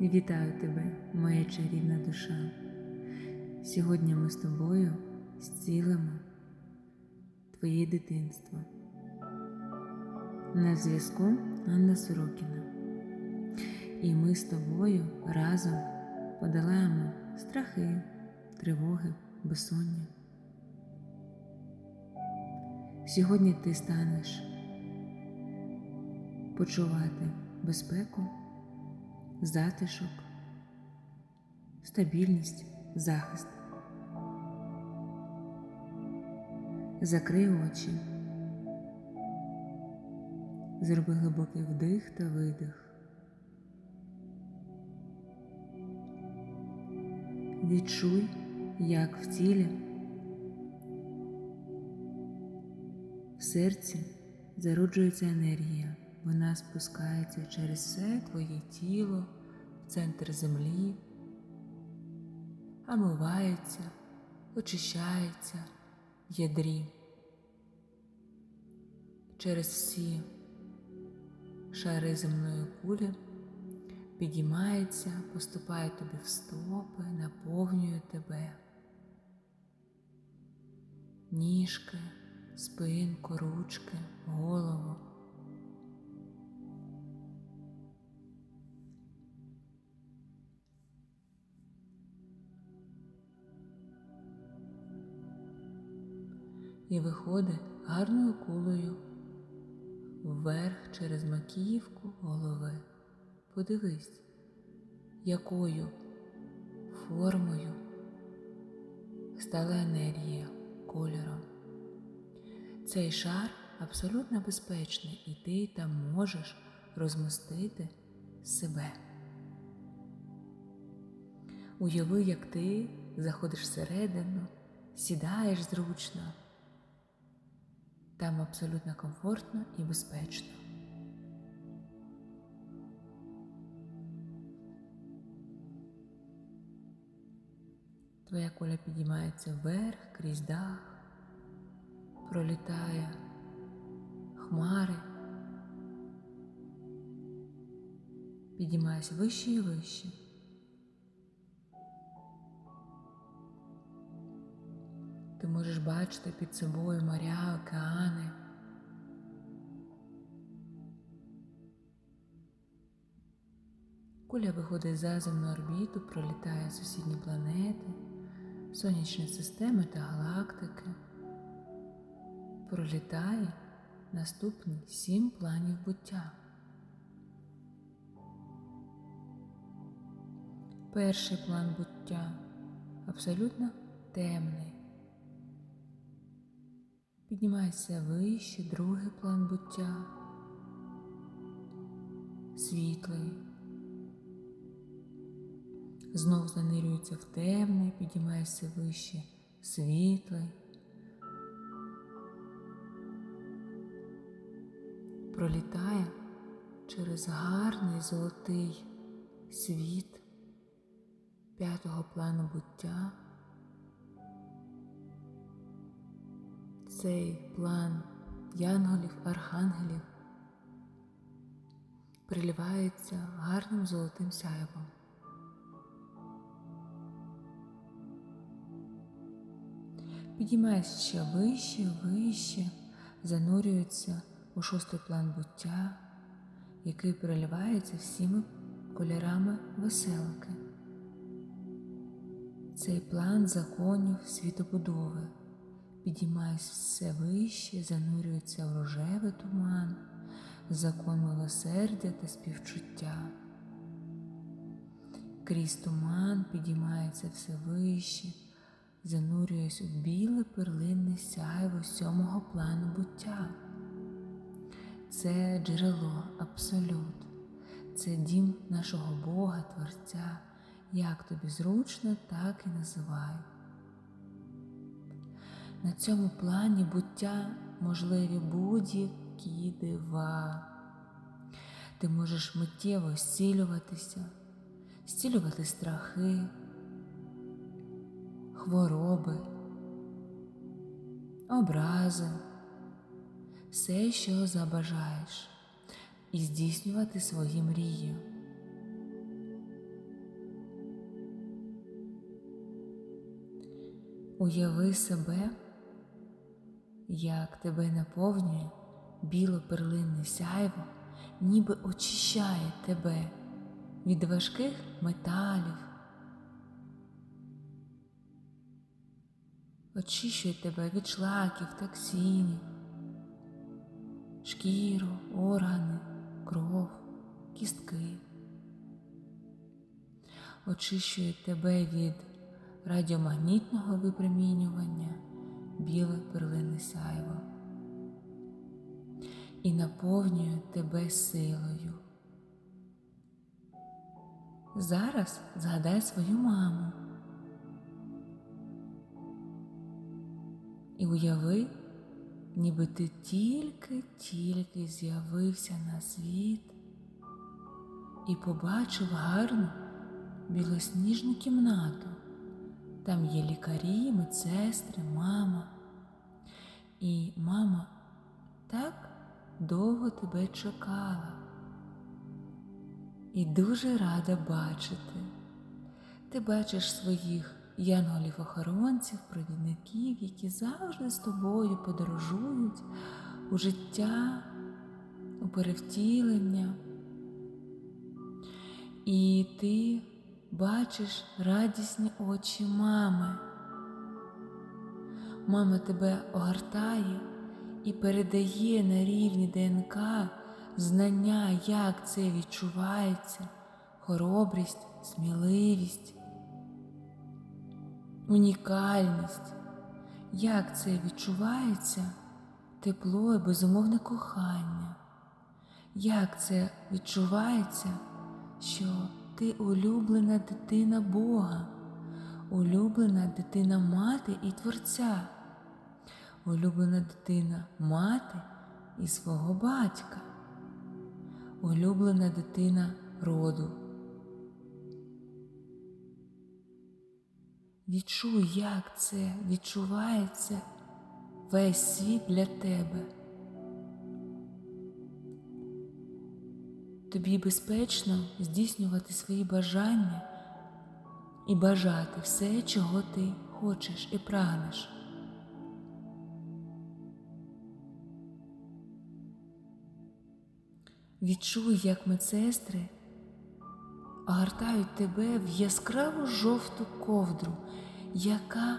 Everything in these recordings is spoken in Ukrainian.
Вітаю тебе, моя чарівна душа. Сьогодні ми з тобою зцілимо твоє дитинство. На зв'язку Анна Сорокіна. І ми з тобою разом подолаємо страхи, тривоги, безсоння. Сьогодні ти станеш почувати безпеку, затишок, стабільність, захист. Закрий очі, зроби глибокий вдих та видих. Відчуй, як в тілі, в серці зароджується енергія. Вона спускається через все твоє тіло в центр землі, омивається, очищається в ядрі. Через всі шари земної кулі підіймається, поступає тобі в стопи, наповнює тебе, ніжки, спинку, ручки, голову. І виходить гарною кулею вверх через маківку голови. Подивись, якою формою стала енергія кольором. Цей шар абсолютно безпечний, і ти там можеш розмістити себе. Уяви, як ти заходиш всередину, сідаєш зручно. Там абсолютно комфортно і безпечно. Твоя куля підіймається вверх крізь дах, пролітає хмари, підіймається вище і вище. Ти можеш бачити під собою моря, океани. Куля виходить за земну орбіту, пролітає сусідні планети, сонячні системи та галактики. Пролітає наступні сім планів буття. Перший план буття абсолютно темний. Піднімається вище другий план буття, світлий, знов занирюється в темний, піднімається вище світлий, пролітає через гарний золотий світ п'ятого плану буття. Цей план янголів, архангелів приливається гарним золотим сяйвом. Підіймається ще вище, вище, занурюється у шостий план буття, який переливається всіми кольорами веселки. Цей план законів світобудови підіймаюсь все вище, занурюється в рожевий туман, закон милосердя та співчуття. Крізь туман підіймається все вище, занурююсь у біле перлинне сяйво сьомого плану буття. Це джерело абсолют, це дім нашого Бога, Творця, як тобі зручно, так і називай. На цьому плані буття можливі будь-які дива. Ти можеш миттєво зцілюватися, зцілювати страхи, хвороби, образи, все, що забажаєш, і здійснювати свої мрії. Уяви себе як тебе наповнює біло-перлинне сяйво, ніби очищає тебе від важких металів, очищує тебе від шлаків, токсинів, шкіру, органи, кров, кістки. Очищує тебе від радіомагнітного випромінювання біле перлине сяйво і наповнює тебе силою. Зараз згадай свою маму і уяви, ніби ти тільки-тільки з'явився на світ і побачив гарну білосніжну кімнату. Там є лікарі, медсестри, мама. І мама так довго тебе чекала і дуже рада бачити. Ти бачиш своїх янголів-охоронців, провідників, які завжди з тобою подорожують у життя, у перевтілення. І ти бачиш радісні очі мами. Мама тебе огортає і передає на рівні ДНК знання, як це відчувається, хоробрість, сміливість, унікальність, як це відчувається? Тепло і безумовне кохання, як це відчувається, що ти улюблена дитина Бога, улюблена дитина мати і Творця, улюблена дитина мати і свого батька, улюблена дитина роду. Відчуй, як це відчувається весь світ для тебе. Тобі безпечно здійснювати свої бажання і бажати все, чого ти хочеш і прагнеш. Відчуй, як медсестри огортають тебе в яскраву жовту ковдру, яка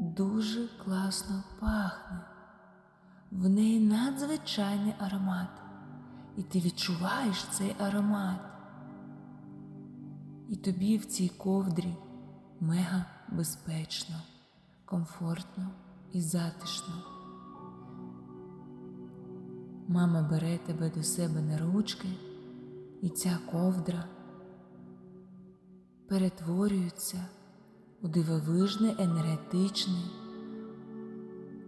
дуже класно пахне. В неї надзвичайний аромат, і ти відчуваєш цей аромат. І тобі в цій ковдрі мега безпечно, комфортно і затишно. Мама бере тебе до себе на ручки, і ця ковдра перетворюється у дивовижний енергетичний,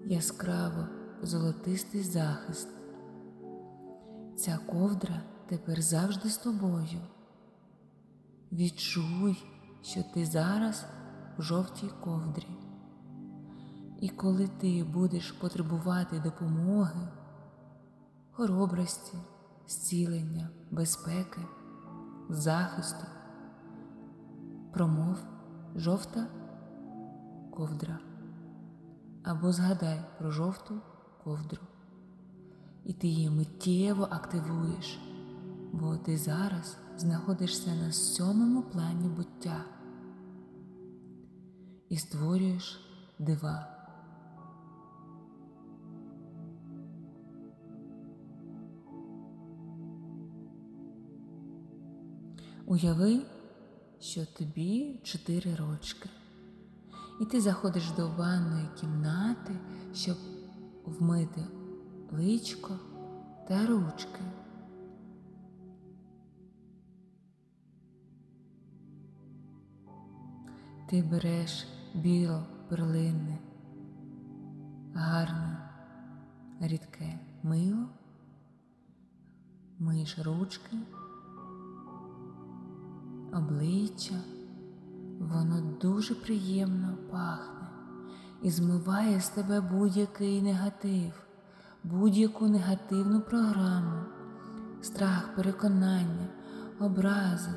яскраво золотистий захист. Ця ковдра тепер завжди з тобою. Відчуй, що ти зараз в жовтій ковдрі. І коли ти будеш потребувати допомоги, хоробрості, зцілення, безпеки, захисту, промов жовта ковдра. Або згадай про жовту ковдру. І ти її миттєво активуєш, бо ти зараз знаходишся на сьомому плані буття і створюєш дива. Уяви, що тобі чотири рочки, і ти заходиш до ванної кімнати, щоб вмити личко та ручки. Ти береш біло перлинне, гарне, рідке мило, миєш ручки, обличчя, воно дуже приємно пахне і змиває з тебе будь-який негатив, будь-яку негативну програму, страх, переконання, образи,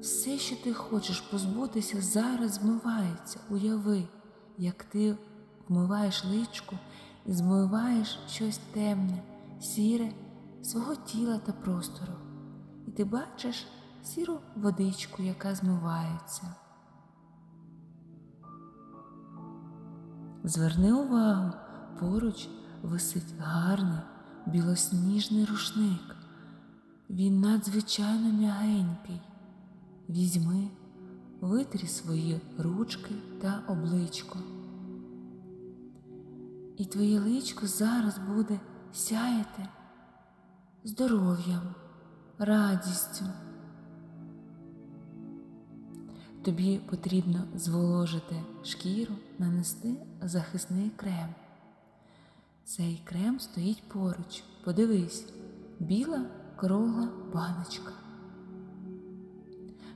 Все, що ти хочеш позбутися, зараз вмивається. Уяви, як ти вмиваєш личку і змиваєш щось темне, сіре свого тіла та простору. І ти бачиш сіру водичку, яка змивається. Зверни увагу, поруч висить гарний білосніжний рушник. Він надзвичайно м'ягенький. Візьми, витрі свої ручки та обличко. І твоє личко зараз буде сяяти здоров'ям, радістю. Тобі потрібно зволожити шкіру, нанести захисний крем. Цей крем стоїть поруч. Подивись, біла кругла баночка.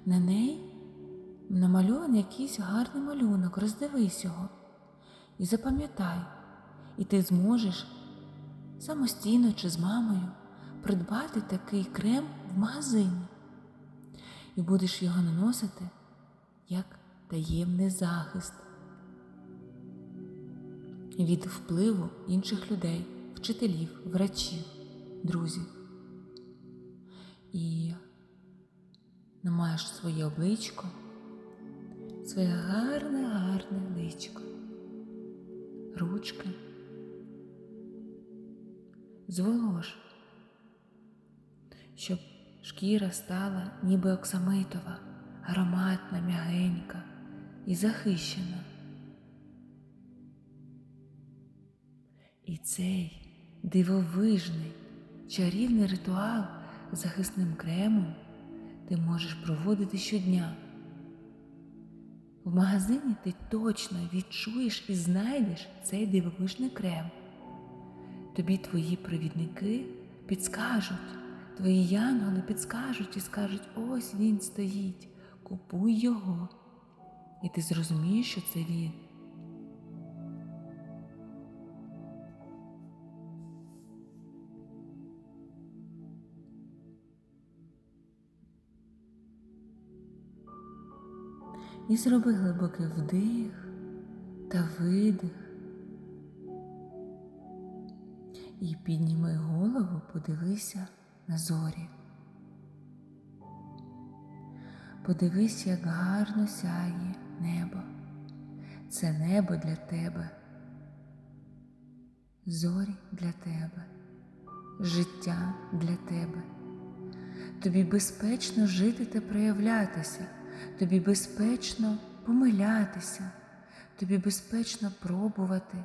На неї намальований якийсь гарний малюнок, роздивись його і запам'ятай, і ти зможеш самостійно чи з мамою придбати такий крем в магазині. І будеш його наносити як таємний захист від впливу інших людей, вчителів, врачів, друзів. І намаєш своє обличко, своє гарне, гарне личко, ручки, зволож, щоб шкіра стала ніби оксамитова, ароматна, м'ягенька і захищена. І цей дивовижний чарівний ритуал з захисним кремом ти можеш проводити щодня. В магазині ти точно відчуєш і знайдеш цей дивовижний крем. Тобі твої провідники підскажуть, твої янголи підскажуть і скажуть, ось він стоїть, купуй його. І ти зрозумієш, що це він. І зроби глибокий вдих та видих. І підніми голову, подивися на зорі. Подивись, як гарно сяє небо. Це небо для тебе, зорі для тебе, життя для тебе. Тобі безпечно жити та проявлятися, тобі безпечно помилятися, тобі безпечно пробувати.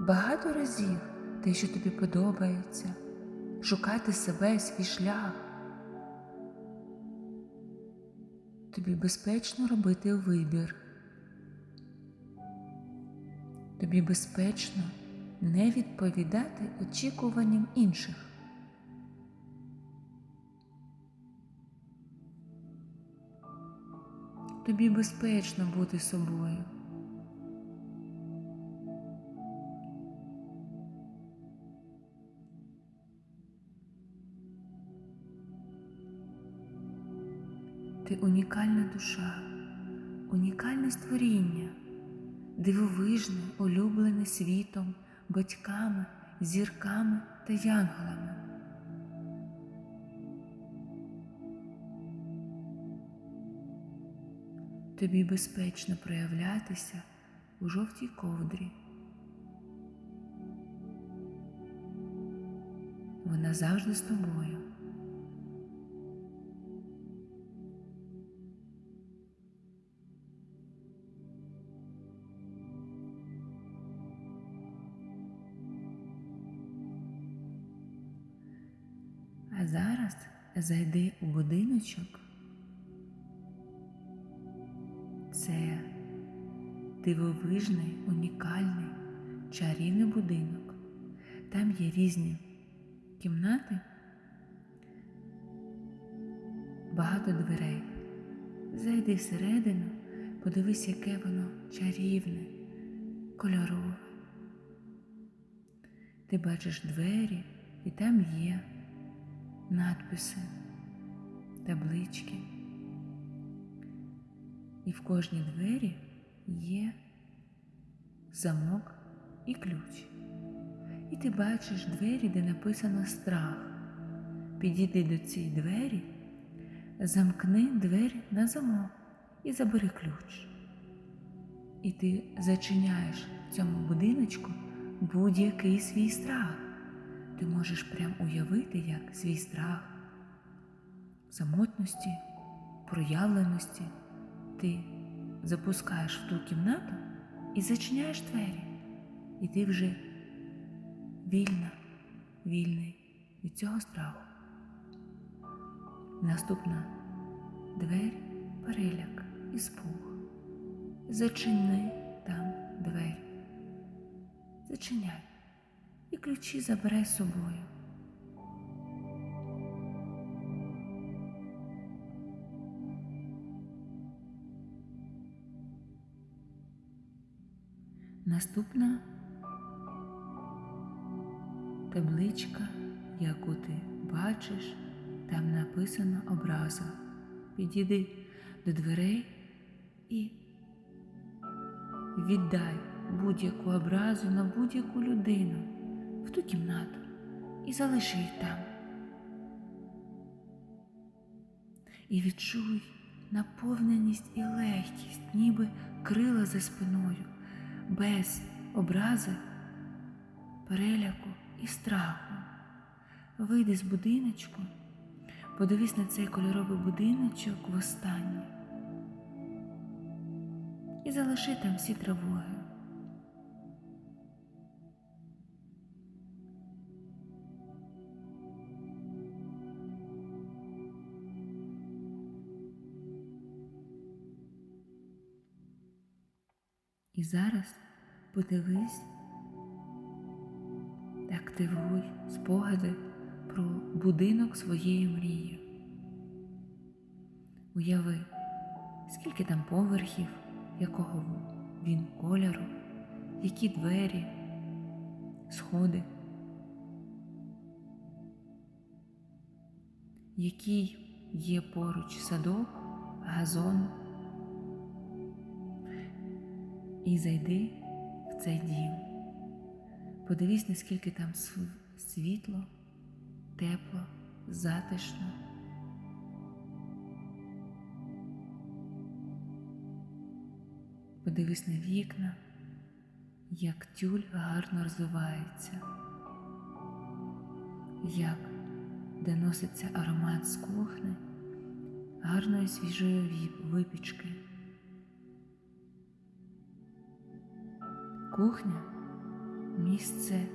Багато разів те, що тобі подобається, шукати себе, свій шлях. Тобі безпечно робити вибір. Тобі безпечно не відповідати очікуванням інших. Тобі безпечно бути собою. Ти унікальна душа, унікальне створіння, дивовижне, улюблене світом, батьками, зірками та янголами. Тобі безпечно проявлятися у жовтій ковдрі. Вона завжди з тобою. А зараз зайди у будиночок. Дивовижний, унікальний, чарівний будинок. Там є різні кімнати, багато дверей. Зайди всередину, подивись, яке воно чарівне, кольорове. Ти бачиш двері, і там є надписи, таблички, І в кожній двері є замок і ключ. І ти бачиш двері, де написано страх. Підійди до цієї двері, замкни двері на замок і забери ключ. І ти зачиняєш в цьому будиночку будь-який свій страх. Ти можеш прям уявити, як свій страх самотності, проявленості ти запускаєш в ту кімнату і зачиняєш двері. І ти вже вільна, вільний від цього страху. Наступна двері переляк і спух. Зачини там двері. Зачиняй і ключі забирай з собою. Наступна табличка, яку ти бачиш, там написано образа. Підійди до дверей і віддай будь-яку образу на будь-яку людину в ту кімнату і залиши їх там. І відчуй наповненість і легкість, ніби крила за спиною, без образи, переляку і страху. Вийди з будиночку, подивись на цей кольоровий будиночок востаннє і залиши там всі тривоги. І зараз подивись та активуй спогади про будинок своєї мрії. Уяви, скільки там поверхів, якого він кольору, які двері, сходи, який є поруч садок, газон. І зайди в цей дім. Подивись, наскільки там світло, тепло, затишно. Подивись на вікна, як тюль гарно розвивається, як доноситься аромат з кухни, гарної свіжої випічки. Кухня місце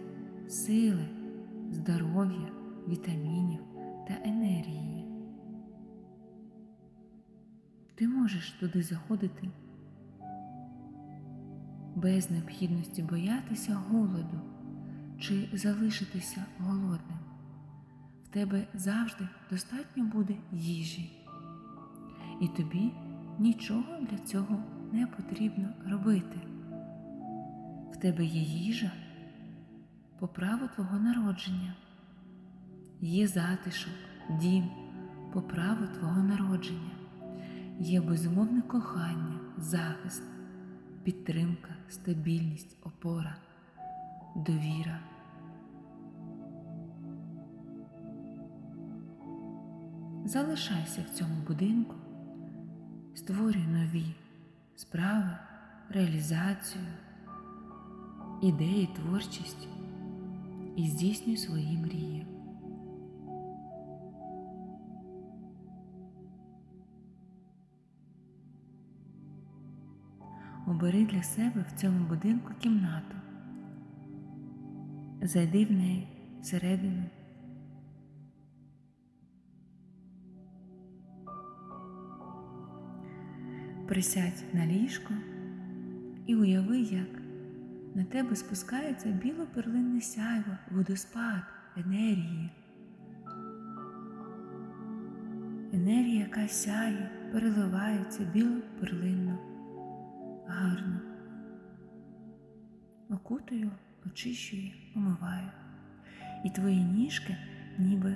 сили, здоров'я, вітамінів та енергії. Ти можеш туди заходити без необхідності боятися голоду чи залишитися голодним. В тебе завжди достатньо буде їжі, і тобі нічого для цього не потрібно робити. Тебе є їжа по праву твого народження, є затишок, дім по праву твого народження, є безумовне кохання, захист, підтримка, стабільність, опора, довіра. Залишайся в цьому будинку, створюй нові справи, реалізацію ідеї, творчість і здійснюй свої мрії. Обери для себе в цьому будинку кімнату. Зайди в неї всередину. Присядь на ліжко і уяви, як на тебе спускається біло-перлинне сяйво, водоспад, енергії. Енергія, яка сяє, переливається біло-перлинно, гарно. Окутую, очищує, омиваю. І твої ніжки ніби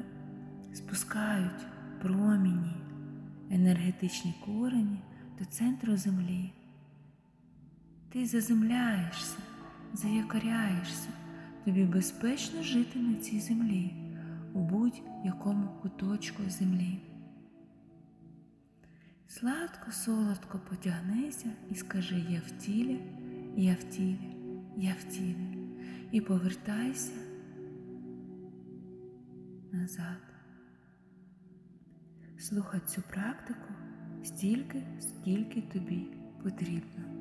спускають проміні, енергетичні корені до центру землі. Ти заземляєшся, заякоряєшся, тобі безпечно жити на цій землі, у будь-якому куточку землі. Сладко, солодко потягнися і скажи Я в тілі, я в тілі, я в тілі, і повертайся назад. Слухай цю практику стільки, скільки тобі потрібно.